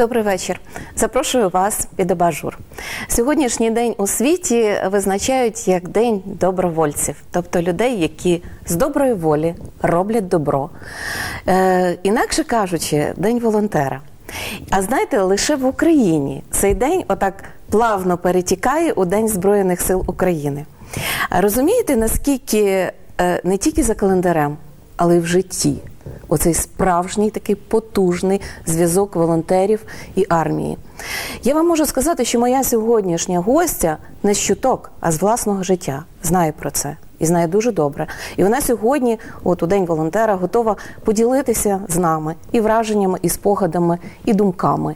Добрий вечір. Запрошую вас під абажур. Сьогоднішній день у світі визначають як день добровольців, тобто людей, які з доброї волі роблять добро. Е, інакше кажучи, день волонтера. А знаєте, лише в Україні цей день отак плавно перетікає у День Збройних сил України. Розумієте, наскільки е, не тільки за календарем, але й в житті. Оцей справжній такий потужний зв'язок волонтерів і армії. Я вам можу сказати, що моя сьогоднішня гостя не з чуток, а з власного життя знає про це і знає дуже добре. І вона сьогодні, от у день волонтера, готова поділитися з нами і враженнями, і спогадами, і думками.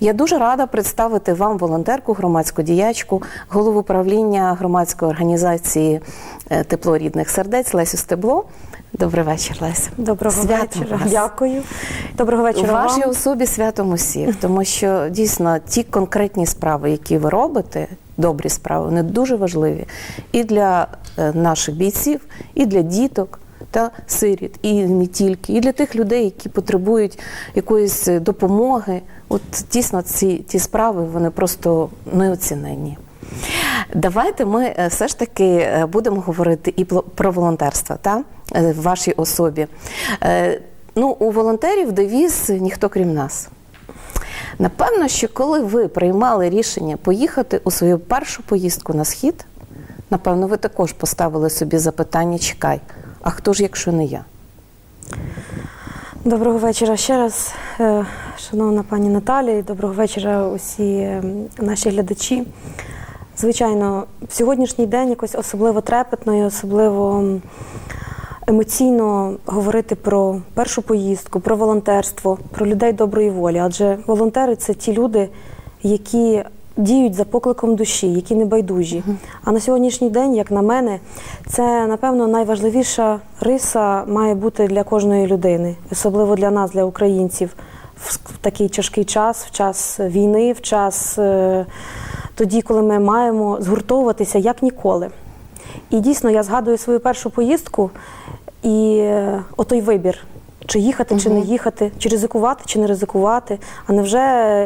Я дуже рада представити вам волонтерку, громадську діячку, голову правління громадської організації е, Тепло рідних сердець Лесю Стебло. Добрий вечір, Леся. Доброго Святом вечора. вас. Дякую. Доброго У вечора. вашій вам. особі святом усіх, тому що дійсно ті конкретні справи, які ви робите, добрі справи, вони дуже важливі і для е, наших бійців, і для діток. Та сиріт, і не тільки, і для тих людей, які потребують якоїсь е, допомоги. От дійсно ці ті справи вони просто неоціненні. Давайте ми е, все ж таки будемо говорити і про волонтерство та? в вашій особі. Ну, у волонтерів девіз ніхто крім нас. Напевно, що коли ви приймали рішення поїхати у свою першу поїздку на схід, напевно, ви також поставили собі запитання: чекай, а хто ж, якщо не я? Доброго вечора ще раз, е, шановна пані Наталі. Доброго вечора, усі е, наші глядачі. Звичайно, в сьогоднішній день якось особливо трепетно і особливо емоційно говорити про першу поїздку, про волонтерство, про людей доброї волі. Адже волонтери це ті люди, які діють за покликом душі, які не байдужі. А на сьогоднішній день, як на мене, це напевно найважливіша риса має бути для кожної людини, особливо для нас, для українців, в такий тяжкий час, в час війни, в час е, тоді, коли ми маємо згуртовуватися як ніколи. І дійсно я згадую свою першу поїздку і е, отой вибір. Чи їхати, чи не їхати, чи ризикувати, чи не ризикувати. А невже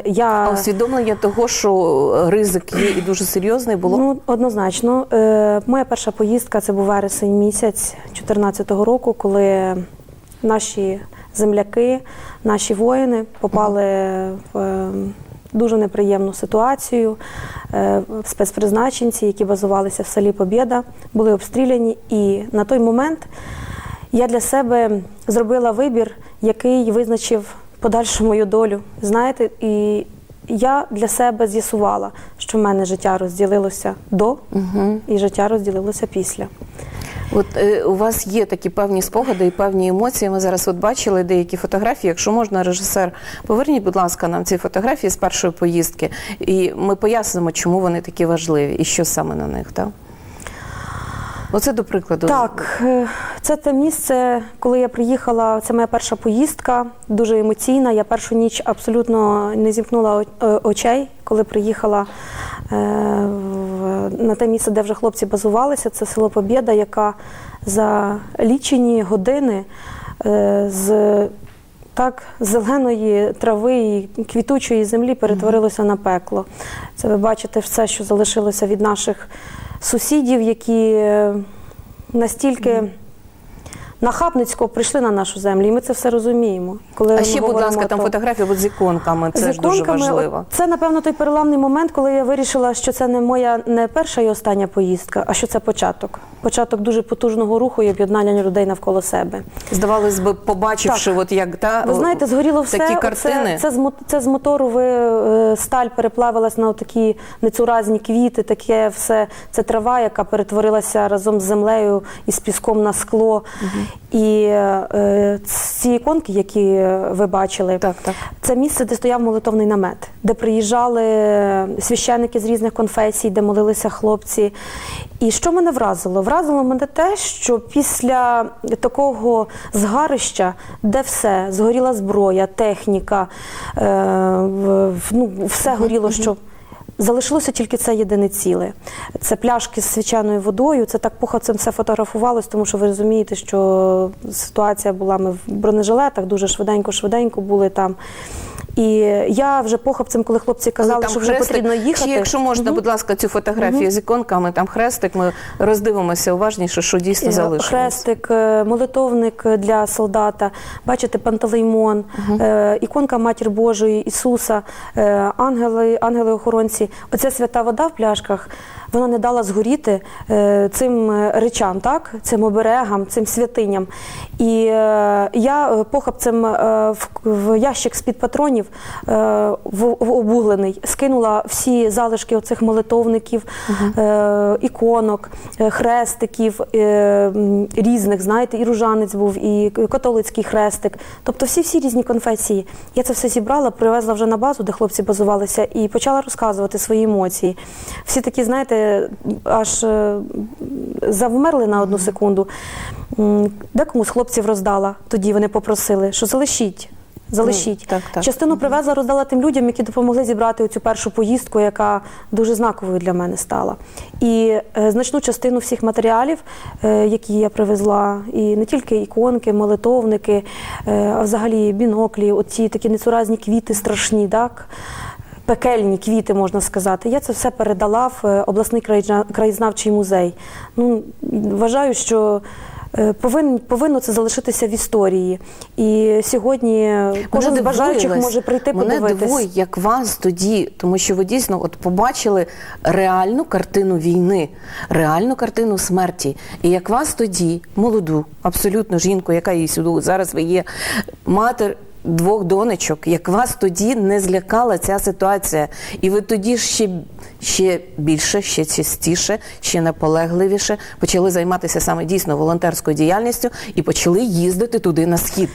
я А усвідомлення того, що ризик є і дуже серйозний, було Ну, однозначно. Е, моя перша поїздка це був вересень місяць 2014 року, коли наші земляки, наші воїни попали в е, дуже неприємну ситуацію. Е, спецпризначенці, які базувалися в селі Побєда, були обстріляні. І на той момент я для себе зробила вибір, який визначив подальшу мою долю. Знаєте, і я для себе з'ясувала, що в мене життя розділилося до і життя розділилося після. От е, у вас є такі певні спогади і певні емоції. Ми зараз от бачили деякі фотографії. Якщо можна, режисер, поверніть, будь ласка, нам ці фотографії з першої поїздки, і ми пояснимо, чому вони такі важливі і що саме на них, так? Оце до прикладу. Так, е, це те місце, коли я приїхала. Це моя перша поїздка, дуже емоційна. Я першу ніч абсолютно не зімкнула е, очей, коли приїхала е, на те місце, де вже хлопці базувалися. Це село Побєда, яка за лічені години е, з так, зеленої трави і квітучої землі перетворилося на пекло. Це ви бачите все, що залишилося від наших сусідів, які е, настільки нахабницько прийшли на нашу землю, і ми це все розуміємо. Коли А ще, будь ласка, там то- фотографії от з іконками. Це з ж дуже важливо. от Це, напевно, той переламний момент, коли я вирішила, що це не моя не перша і остання поїздка, а що це початок. Початок дуже потужного руху і об'єднання людей навколо себе. Здавалось би, побачивши, Так. от як та Ви знаєте, згоріло все. такі картини. Це, з, мо- це з мотору ви, е, сталь переплавилась на такі нецуразні квіти, таке все. Це трава, яка перетворилася разом з землею і з піском на скло. І е, ці іконки, які ви бачили, Так, так. це місце, де стояв молитовний намет, де приїжджали священники з різних конфесій, де молилися хлопці. І що мене вразило? Вразило мене те, що після такого згарища, де все, згоріла зброя, техніка, е, ну, все горіло, що. Залишилося тільки це єдине ціле. Це пляшки з свічаною водою. Це так похацем все фотографувалось, тому що ви розумієте, що ситуація була ми в бронежилетах, дуже швиденько-швиденько були там. І я вже похапцем, коли хлопці казали, там що вже хрестик. потрібно їхати. Чи якщо можна, будь ласка, цю фотографію з іконками, там хрестик, ми роздивимося уважніше, що дійсно Е, залишилось. Хрестик, е, молитовник для солдата, бачите, пантелеймон, е, іконка Матір Божої, Ісуса, ангели, ангели-охоронці. Оця свята вода в пляшках, вона не дала згоріти е, цим речам, так? цим оберегам, цим святиням. І е, я похапцем е, в, в ящик з-під патронів е, в, в обуглений скинула всі залишки оцих молитовників, е, іконок, е, хрестиків різних, знаєте, і ружанець був, і католицький хрестик. Тобто всі всі різні конфесії. Я це все зібрала, привезла вже на базу, де хлопці базувалися, і почала розказувати свої емоції. Всі такі, знаєте, аж завмерли на одну секунду. Декому з хлопців роздала, тоді вони попросили, що залишіть. Залишіть. Ну, так, так. Частину привезла, роздала тим людям, які допомогли зібрати оцю першу поїздку, яка дуже знаковою для мене стала. І е, значну частину всіх матеріалів, е, які я привезла, і не тільки іконки, молитовники, е, а взагалі біноклі, оці такі нецуразні квіти страшні, так? Пекельні квіти, можна сказати. Я це все передала в обласний краєзнавчий музей. Ну, вважаю, що повин, повинно це залишитися в історії. І сьогодні кожен з бажаючих може прийти Мене подивитись. дивує, як вас тоді, тому що ви дійсно от побачили реальну картину війни, реальну картину смерті. І як вас тоді, молоду, абсолютно жінку, яка її сюди зараз ви є, матер. Двох донечок, як вас тоді не злякала ця ситуація, і ви тоді ще, ще більше, ще частіше, ще наполегливіше почали займатися саме дійсно волонтерською діяльністю і почали їздити туди на схід.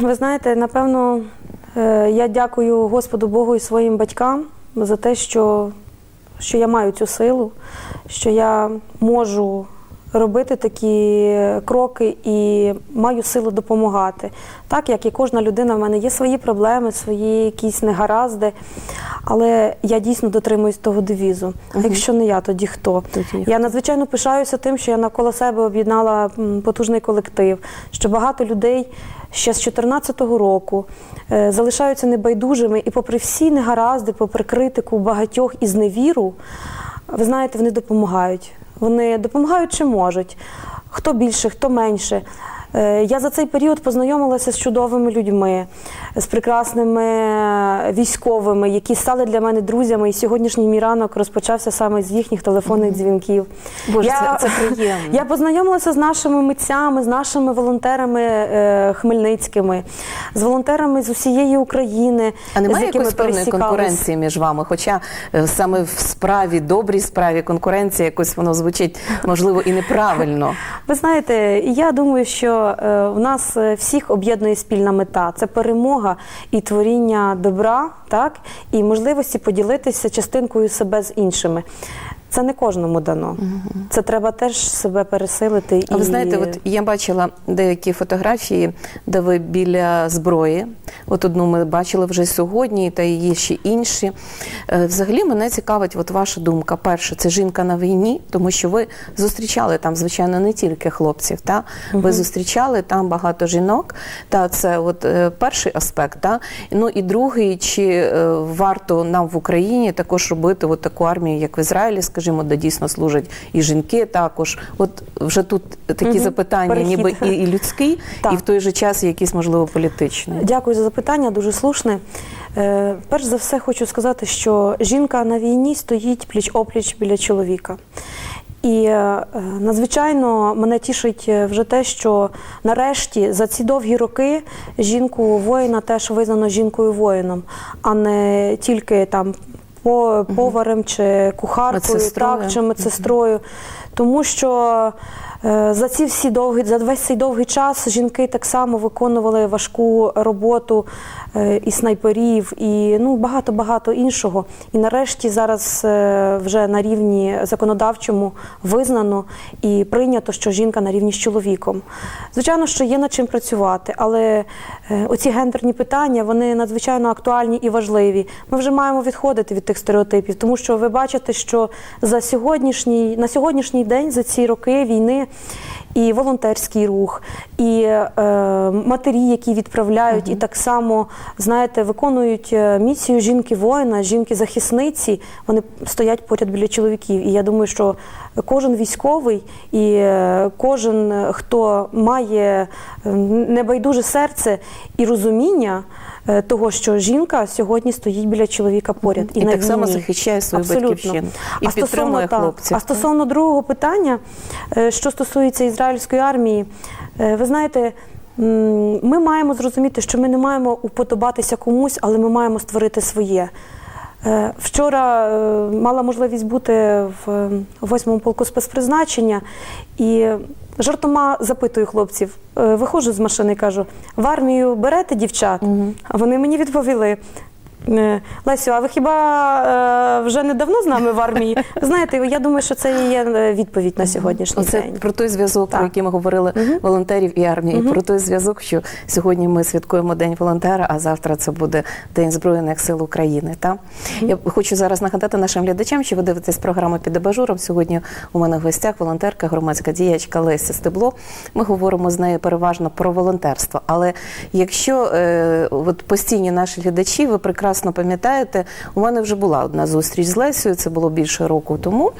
Ви знаєте, напевно, е, я дякую Господу Богу і своїм батькам за те, що, що я маю цю силу, що я можу робити такі кроки і маю силу допомагати. Так як і кожна людина, в мене є свої проблеми, свої якісь негаразди, але я дійсно дотримуюсь того девізу. А якщо не я, тоді хто? Тоді Я надзвичайно пишаюся тим, що я навколо себе об'єднала потужний колектив, що багато людей ще з 2014 року е, залишаються небайдужими і, попри всі негаразди, попри критику багатьох і зневіру, ви знаєте, вони допомагають. Вони допомагають чи можуть. Хто більше, хто менше. Е, Я за цей період познайомилася з чудовими людьми, з прекрасними е, військовими, які стали для мене друзями. І сьогоднішній мій ранок розпочався саме з їхніх телефонних дзвінків. Боже, це- це приємно. Я познайомилася з нашими митцями, з нашими волонтерами е, хмельницькими, з волонтерами з усієї України. А з немає якими якоїсь певної конкуренції між вами? Хоча е, саме в справі, добрій справі, конкуренція якось воно звучить можливо і неправильно. Ви знаєте, я думаю, що е, в нас е, всіх об'єднує спільна мета це перемога і творіння добра, так і можливості поділитися частинкою себе з іншими. Це не кожному дано. Це треба теж себе пересилити. А і... ви знаєте, от я бачила деякі фотографії, де ви біля зброї. От одну ми бачили вже сьогодні, та є ще інші. Е, Взагалі мене цікавить от ваша думка. Перше, це жінка на війні, тому що ви зустрічали там, звичайно, не тільки хлопців. Та? Ви зустрічали там багато жінок. Та це от е, перший аспект. Та? Ну і другий, чи е, варто нам в Україні також робити от таку армію, як в Ізраїлі, скажімо, де дійсно служать і жінки також. От вже тут такі Мгм. запитання, Перехід. ніби і, і людський, Так. і в той же час якийсь, можливо, політичний. Дякую за запитання, дуже слушне. Е, перш за все, хочу сказати, що жінка на війні стоїть пліч-опліч біля чоловіка. І е, надзвичайно мене тішить е, вже те, що нарешті за ці довгі роки жінку воїна теж визнано жінкою воїном, а не тільки там по- поварем чи кухаркою, Медсестрою. так, чи медсестрою. Тому що за ці всі довгі, за весь цей довгий час жінки так само виконували важку роботу е, і снайперів, і ну багато-багато іншого. І нарешті зараз е, вже на рівні законодавчому визнано і прийнято, що жінка на рівні з чоловіком. Звичайно, що є над чим працювати, але е, оці гендерні питання вони надзвичайно актуальні і важливі. Ми вже маємо відходити від тих стереотипів, тому що ви бачите, що за сьогоднішній на сьогоднішній день, за ці роки війни. І волонтерський рух, і е, матері, які відправляють, і так само, знаєте, виконують е, місію жінки-воїна, жінки-захисниці. Вони стоять поряд біля чоловіків. І я думаю, що кожен військовий і е, кожен, е, хто має небайдуже серце і розуміння того, що жінка сьогодні стоїть біля чоловіка поряд. І на так само захищає свою Абсолютно. батьківщину. І А підтримує так, хлопців. А стосовно другого питання, е, що стосується ізраїльської армії, е, ви знаєте. Ми маємо зрозуміти, що ми не маємо уподобатися комусь, але ми маємо створити своє. Е, Вчора е, мала можливість бути в е, восьмому полку спецпризначення і жартома запитую хлопців. Е, Виходжу з машини і кажу: в армію берете дівчат? А вони мені відповіли. Е, Лесю, а ви хіба е, вже недавно з нами в армії? Знаєте, я думаю, що це і є е, відповідь на сьогоднішній Оце день. про той зв'язок, про який ми говорили волонтерів і армії, і про той зв'язок, що сьогодні ми святкуємо День волонтера, а завтра це буде День Збройних сил України. Та? Я хочу зараз нагадати нашим глядачам, що ви дивитесь програму під абажуром. Сьогодні у мене в гостях волонтерка, громадська діячка Леся Стебло. Ми говоримо з нею переважно про волонтерство. Але якщо е, от постійні наші глядачі, ви прекрасно пам'ятаєте, у мене вже була одна зустріч з Лесею, це було більше року тому.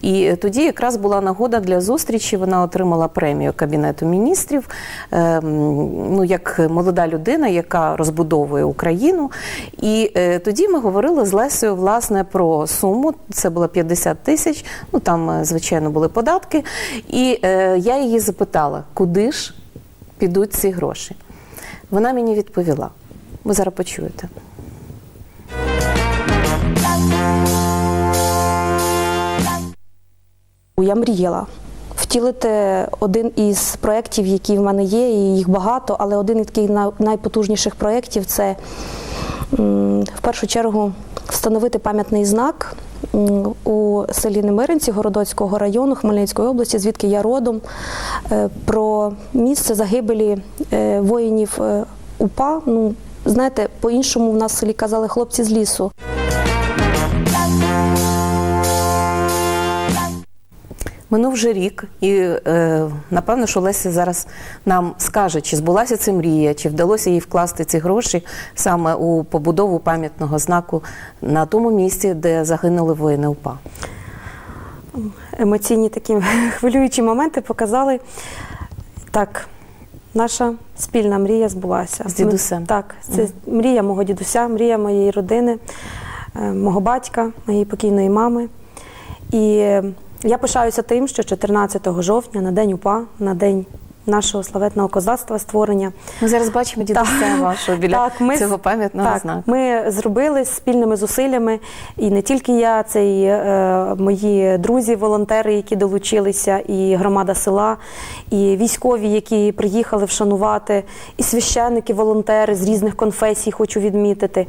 І тоді якраз була нагода для зустрічі. Вона отримала премію Кабінету міністрів. е, Ну, як молода людина, яка розбудовує Україну. І е, тоді ми говорили з Лесею власне про суму. Це було 50 тисяч. Ну там, е, звичайно, були податки. І е, я її запитала, куди ж підуть ці гроші. Вона мені відповіла. Ви зараз почуєте. Я мріяла втілити один із проєктів, які в мене є, і їх багато, але один із таких найпотужніших проєктів це в першу чергу встановити пам'ятний знак у селі Немиринці Городоцького району Хмельницької області, звідки я родом, е, про місце загибелі е, воїнів е, УПА. Ну, знаєте, по-іншому в нас в селі казали хлопці з лісу. Минув вже рік, і е, напевно, що Леся зараз нам скаже, чи збулася ця мрія, чи вдалося їй вкласти ці гроші саме у побудову пам'ятного знаку на тому місці, де загинули воїни УПА. емоційні такі хвилюючі моменти показали. Так, наша спільна мрія збулася. З дідусем. Ми- так, це мрія мого дідуся, мрія моєї родини, е, мого батька, моєї покійної мами. І я пишаюся тим, що 14 жовтня, на день УПА, на день нашого славетного козацтва створення. Ми зараз бачимо дідуся вашого біля ми, цього пам'ятного так, знаку. Ми зробили спільними зусиллями, і не тільки я, це і е, мої друзі, волонтери, які долучилися, і громада села, і військові, які приїхали вшанувати, і священники, волонтери з різних конфесій, хочу відмітити.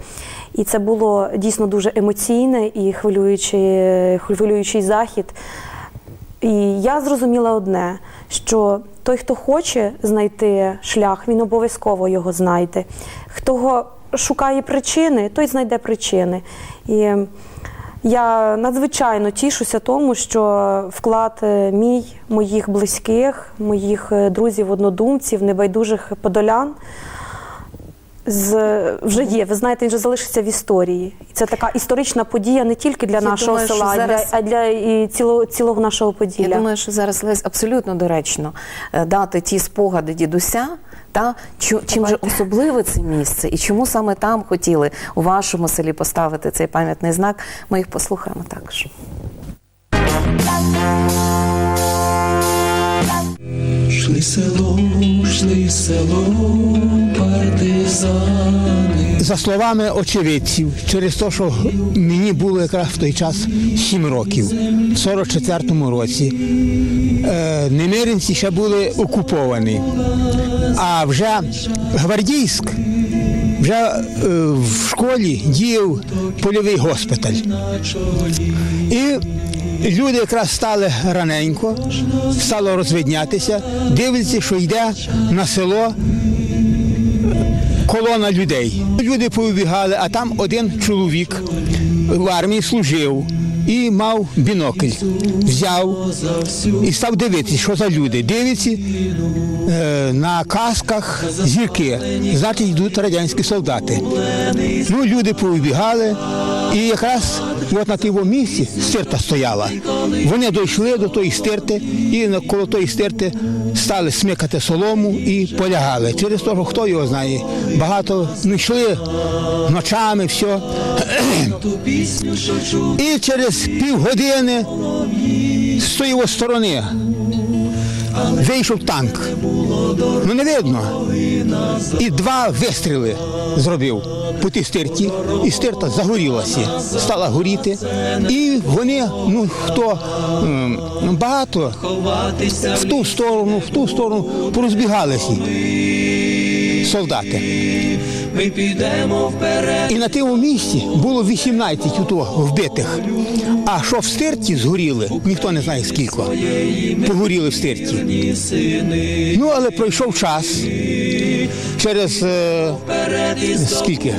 І це було дійсно дуже емоційне і хвилюючий, хвилюючий захід. І я зрозуміла одне, що той, хто хоче знайти шлях, він обов'язково його знайде. Хто шукає причини, той знайде причини. І я надзвичайно тішуся тому, що вклад е, мій, моїх близьких, моїх е, друзів, однодумців, небайдужих подолян. З вже є, ви знаєте, він вже залишиться в історії. І це така історична подія не тільки для Я нашого думаю, села, а для, зараз- а для і цілого, цілого нашого поділля. Я думаю, що зараз Лесь абсолютно доречно е, дати ті спогади дідуся. Та чу- чим же особливе це місце, і чому саме там хотіли у вашому селі поставити цей пам'ятний знак? Ми їх послухаємо також. Шли селом, шли селом, партизани. За словами очевидців, через те, що мені було якраз в той час 7 років, в 44-му році, е, немиринці ще були окуповані. А вже гвардійськ, вже е, в школі діяв польовий госпіталь. І люди якраз стали раненько, стало розвиднятися, дивляться, що йде на село колона людей. Люди повибігали, а там один чоловік в армії служив. і мав бінокль. Взяв і став дивитися, що за люди. Дивиться на касках зірки. Значить, йдуть радянські солдати. Ну, люди повибігали, і якраз от на тій місці стирта стояла. Вони дійшли до тої стирти і навколо тої стирти стали смикати солому і полягали. Через те, хто його знає, багато ну, йшли ночами, все. І через півгодини з тої сторони вийшов танк. Ну не видно. І два вистріли зробив по тій стирті, і стирта загорілася, стала горіти. І вони, ну хто багато в ту сторону, в ту сторону порозбігалися солдати. Ми підемо вперед, І на тому місці було 18 ото вбитих. А що в стирті згоріли, ніхто не знає скільки. Погоріли в стирті. Ну, але пройшов час. Через е, скільки?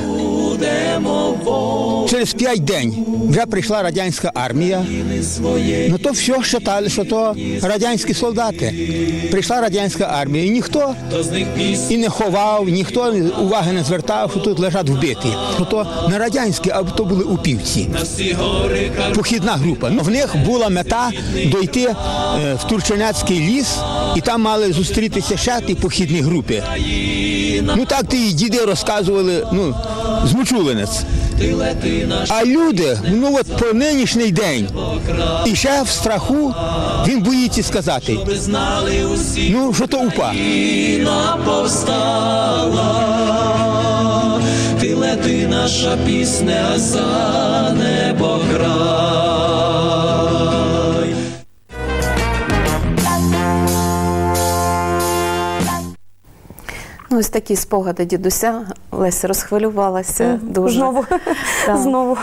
Через п'ять день вже прийшла радянська армія. Ну то все вважали, що то радянські солдати. Прийшла радянська армія, і ніхто і не ховав, ніхто уваги не звертав, що тут лежать вбиті. Що то не радянські, а то були упівці. на Похідна група. Ну, в них була мета дойти е, в Турчинецький ліс, і там мали зустрітися ще ті похідні групи. Ну так ті діди розказували, ну, ти А люди, ну от по нинішній день, і ще в страху він боїться сказати, ну що то упа. Ти лети наша пісня за небо край. Ну, ось такі спогади дідуся. Леся розхвилювалася дуже. Знову, Так. знову.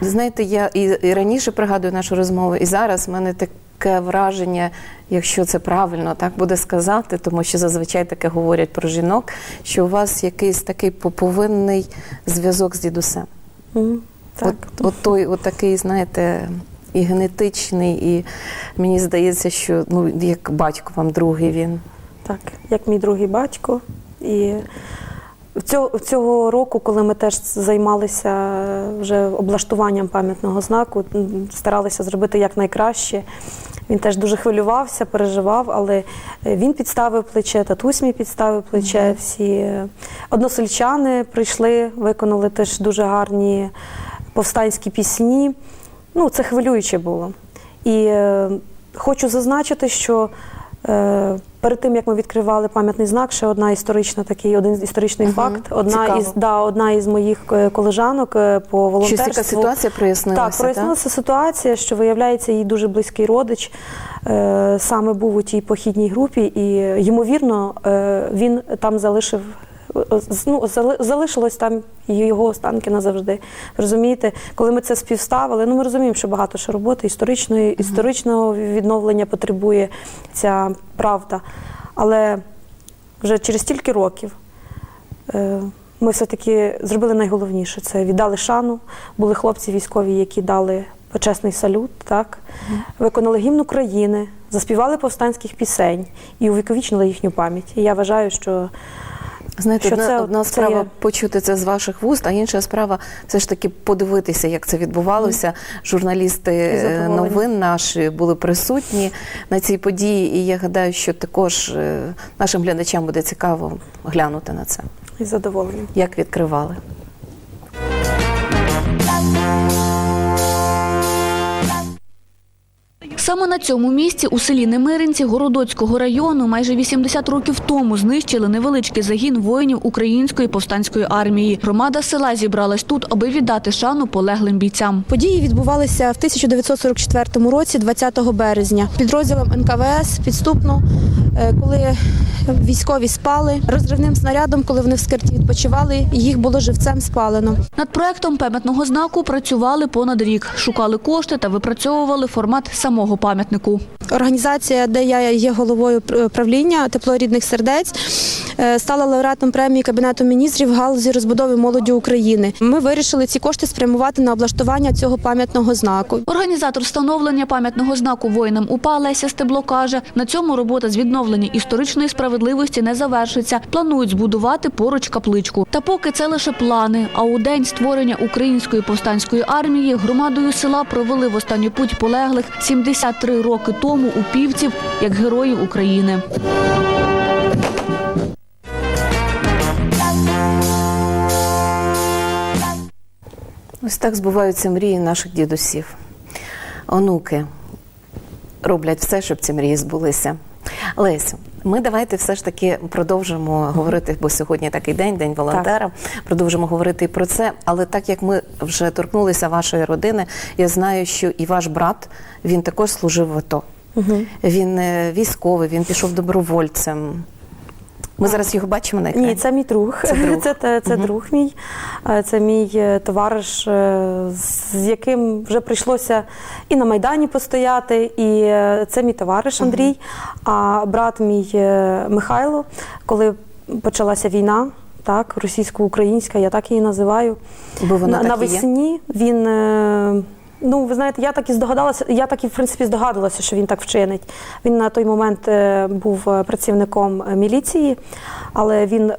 Знаєте, я і, і раніше пригадую нашу розмову, і зараз в мене таке враження, якщо це правильно так буде сказати, тому що зазвичай таке говорять про жінок, що у вас якийсь такий поповинний зв'язок з дідусем. Мгм, Так. От, от той, от такий, знаєте, і генетичний, і мені здається, що ну як батько вам другий він. Так, як мій другий батько. І цього, цього року, коли ми теж займалися вже облаштуванням пам'ятного знаку, старалися зробити якнайкраще. Він теж дуже хвилювався, переживав, але він підставив плече, татусь мій підставив плече. Всі е, односельчани прийшли, виконали теж дуже гарні повстанські пісні. Ну, це хвилююче було. І е, хочу зазначити, що перед тим як ми відкривали пам'ятний знак, ще одна історична такий, один історичний Мгм. факт. Одна Цікаво. із да, одна із моїх е, колежанок е, по волонтерству. Щось така ситуація прояснилася, Так, прояснилася ситуація, що виявляється, її дуже близький родич е, саме був у тій похідній групі, і е, ймовірно, е, він там залишив. Ну, залишилось там його останки назавжди. Розумієте, коли ми це співставили, ну ми розуміємо, що багато ще роботи історичної, історичного відновлення потребує ця правда. Але вже через стільки років Е, Ми все-таки зробили найголовніше це віддали шану. Були хлопці військові, які дали почесний салют, так виконали гімн України, заспівали повстанських пісень і увіковічнили їхню пам'ять. І я вважаю, що Знаєте, Що одна, це- одна це справа є- почути це з ваших вуст, а інша справа все ж таки подивитися, як це відбувалося. Журналісти І е, новин наші були присутні на цій події, і я гадаю, що також е, нашим глядачам буде цікаво глянути на це, із задоволенням. як відкривали. Саме на цьому місці у селі Немиринці Городоцького району майже 80 років тому знищили невеличкий загін воїнів української повстанської армії. Громада села зібралась тут, аби віддати шану полеглим бійцям. Події відбувалися в 1944 році, 20 березня. Підрозділом НКВС підступно, е, коли військові спали розривним снарядом, коли вони в скирті відпочивали, їх було живцем спалено. Над проектом пам'ятного знаку працювали понад рік, шукали кошти та випрацьовували формат самого пам'ятнику. Організація, де я є головою правління тепло рідних сердець, е, стала лауреатом премії Кабінету міністрів галузі розбудови молоді України. Ми вирішили ці кошти спрямувати на облаштування цього пам'ятного знаку. Організатор встановлення пам'ятного знаку воїнам УПА Леся Стебло каже, на цьому робота з відновлення історичної справедливості не завершиться. Планують збудувати поруч капличку. Та поки це лише плани. А у день створення української повстанської армії громадою села провели в останню путь полеглих 73 роки тому у півців як героїв України. Ось так збуваються мрії наших дідусів. Онуки роблять все, щоб ці мрії збулися. Лесю, ми давайте все ж таки продовжимо говорити, бо сьогодні такий день, день волонтера. Продовжимо говорити і про це. Але так як ми вже торкнулися вашої родини, я знаю, що і ваш брат він також служив в АТО. Він е, військовий, він пішов добровольцем. Ми зараз його бачимо на екрані. Ні, це мій друг. Це друг. Це, це, це друг мій. Е, Це мій е, товариш, е, з яким вже прийшлося і на Майдані постояти, і це мій товариш Андрій. А брат мій Михайло, коли почалася війна, так, російсько-українська, я так її називаю. Бо вона навесні він. Ну, ви знаєте, я так і здогадалася, я так і в принципі здогадувалася, що він так вчинить. Він на той момент е, був е, працівником е, міліції, але він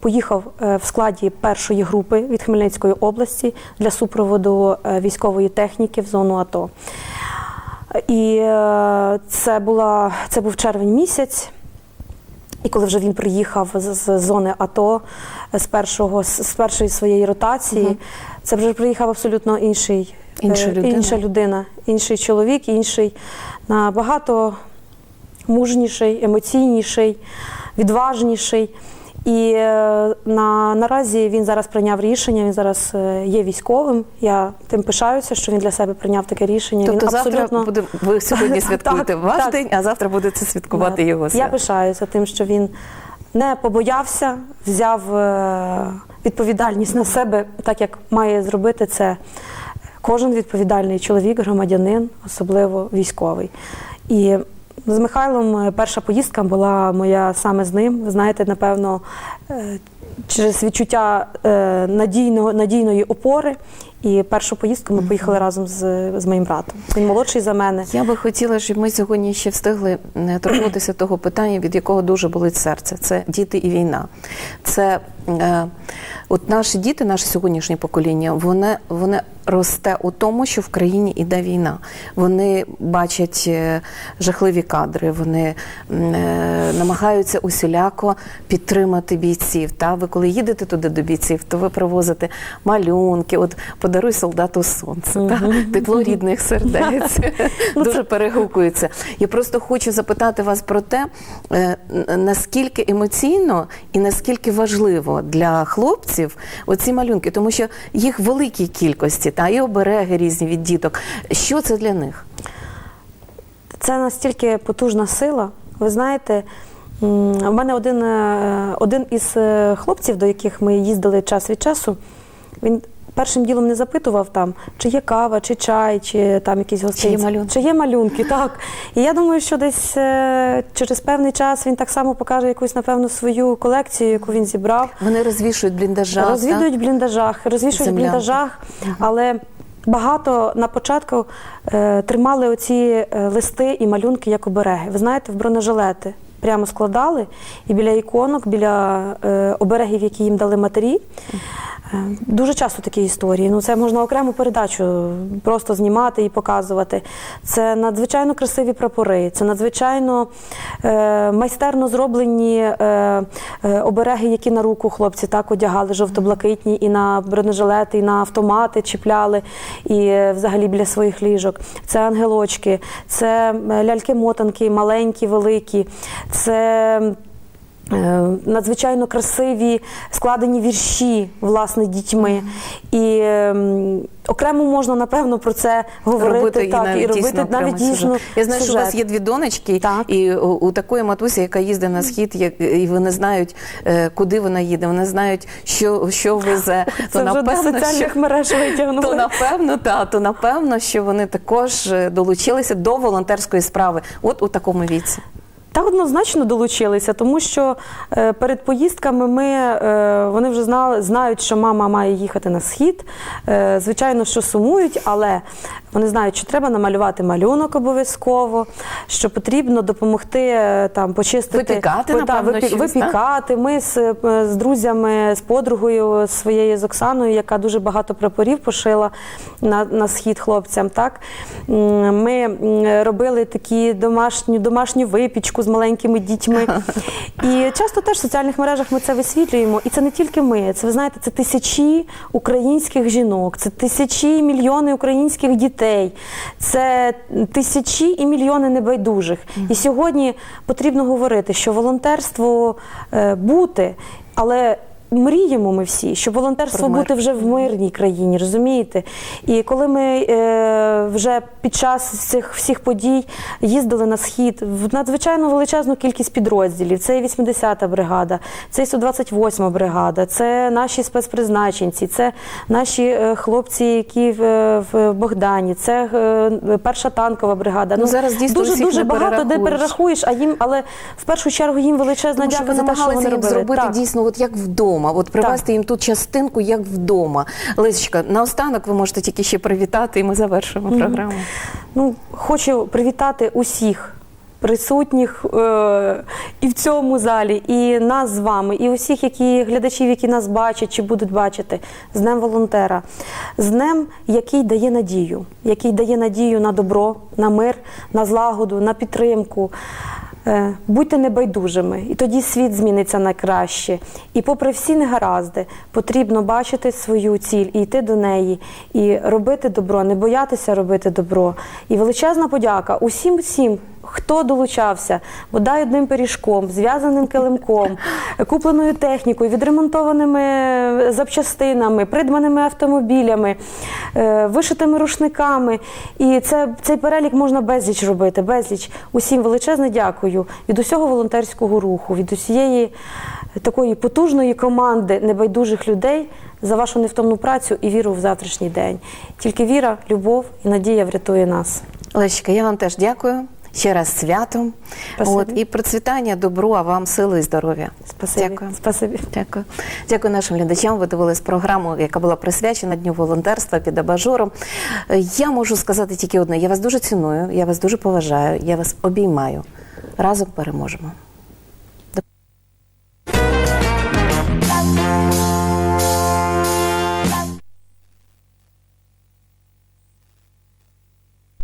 поїхав в складі першої групи від Хмельницької області для супроводу військової техніки в зону АТО. І це була це був червень місяць. І коли вже він приїхав з, з зони АТО з першого з, з першої своєї ротації, це вже приїхав абсолютно інший Інша е, людина. інша людина, інший чоловік, інший набагато мужніший, емоційніший, відважніший. І е, на, наразі він зараз прийняв рішення. Він зараз е, є військовим. Я тим пишаюся, що він для себе прийняв таке рішення. Тобто він завтра абсолютно буде ви сьогодні святкуєте так, ваш так. день, а завтра будете святкувати його я пишаюся тим, що він не побоявся, взяв відповідальність на себе, так як має зробити це кожен відповідальний чоловік, громадянин, особливо військовий. І з Михайлом е, перша поїздка була моя саме з ним. Ви знаєте, напевно, е, через відчуття е, надійного, надійної опори. І першу поїздку ми поїхали разом з, з моїм братом. Він молодший за мене. Я би хотіла, щоб ми сьогодні ще встигли е, торкнутися того питання, від якого дуже болить серце. Це діти і війна. Це е, от наші діти, наше сьогоднішнє покоління, воно, воно росте у тому, що в країні іде війна. Вони бачать е, жахливі кадри, вони е, намагаються усіляко підтримати бійців. Та ви коли їдете туди до бійців, то ви привозите малюнки. От подаруй солдату сонце, та тепло рідних сердець. Дуже перегукується. Я просто хочу запитати вас про те, е, наскільки емоційно і наскільки важливо для хлопців оці малюнки, тому що їх в великій кількості, та і обереги різні від діток. Що це для них? Це настільки потужна сила. Ви знаєте, в мене один, е, один із е, хлопців, до яких ми їздили час від часу, він першим ділом не запитував там, чи є кава, чи чай, чи там якісь гостинці. малюнки. Чи є малюнки, так. І я думаю, що десь е, через певний час він так само покаже якусь, напевно, свою колекцію, яку він зібрав. Вони розвішують бліндажа. Розвідують в бліндажах, розвішують в бліндажах, але багато на початку е, тримали оці е, листи і малюнки як обереги. Ви знаєте, в бронежилети прямо складали, і біля іконок, біля е, оберегів, які їм дали матері. Е, Дуже часто такі історії. Ну, це можна окрему передачу просто знімати і показувати. Це надзвичайно красиві прапори, це надзвичайно е, майстерно зроблені е, е, обереги, які на руку хлопці так одягали, жовто-блакитні, і на бронежилети, і на автомати чіпляли, і е, взагалі біля своїх ліжок. Це ангелочки, це е, ляльки-мотанки, маленькі, великі, це Е, Надзвичайно красиві складені вірші власне дітьми, і ем, окремо можна напевно про це говорити робити так, і навіть робити дійсно навіть дійсно. Я знаю, що у вас є дві донечки, Так. і у, у такої матусі, яка їздить на схід, як, і вони знають, е, куди вона їде, вони знають, що, що везе. Це вже до соціальних мереж витягнули. То напевно, та, то напевно, що вони також е, долучилися до волонтерської справи, от у такому віці. Та однозначно долучилися, тому що е, перед поїздками ми е, вони вже знали, знають, що мама має їхати на схід. Е, звичайно, що сумують, але вони знають, що треба намалювати малюнок обов'язково, що потрібно допомогти там почистити Випікати, та, напевно, щось, випікати. Ми з, з друзями, з подругою своєю з Оксаною, яка дуже багато прапорів пошила на, на схід хлопцям. Так ми робили такі домашню, домашню випічку з маленькими дітьми. І часто теж в соціальних мережах ми це висвітлюємо. І це не тільки ми. Це ви знаєте, це тисячі українських жінок, це тисячі мільйони українських дітей, це тисячі і мільйони небайдужих. І сьогодні потрібно говорити, що волонтерство е, бути, але. Мріємо ми всі, щоб волонтерство бути вже в мирній країні, розумієте? І коли ми е, вже під час цих всіх подій їздили на схід в надзвичайно величезну кількість підрозділів. Це і 80-та бригада, це і 128-та бригада, це наші спецпризначенці, це наші е, хлопці, які в, в Богдані, це е, перша танкова бригада. Ну, зараз дійсно дуже дуже багато де перерахуєш. а їм, але в першу чергу їм величезна Тому що дяка ви за те, що вони робили. зробити Так. дійсно, от як вдома, от привезти їм тут частинку, як вдома. Лесечка, наостанок ви можете тільки ще привітати, і ми завершимо програму. Ну, хочу привітати усіх присутніх е- і в цьому залі, і нас з вами, і усіх, які глядачів, які нас бачать чи будуть бачити, з Днем волонтера, з Днем, який дає надію, який дає надію на добро, на мир, на злагоду, на підтримку. Е, Будьте небайдужими, і тоді світ зміниться на краще. І попри всі негаразди, потрібно бачити свою ціль і йти до неї, і робити добро, не боятися робити добро. І величезна подяка усім всім, хто долучався, бодай одним пиріжком, зв'язаним килимком, купленою технікою, відремонтованими запчастинами, придбаними автомобілями, е, вишитими рушниками. І це, цей перелік можна безліч робити, безліч. Усім величезне дякую від усього волонтерського руху, від усієї такої потужної команди небайдужих людей за вашу невтомну працю і віру в завтрашній день. Тільки віра, любов і надія врятує нас. Лесечка, я вам теж дякую. Ще раз святом. От, і процвітання, добру, а вам сили і здоров'я. Спасибі. Дякую. Спасибі. Дякую. Дякую нашим глядачам. Ви дивились програму, яка була присвячена Дню волонтерства під абажуром. Я можу сказати тільки одне: я вас дуже ціную, я вас дуже поважаю, я вас обіймаю. Разом переможемо.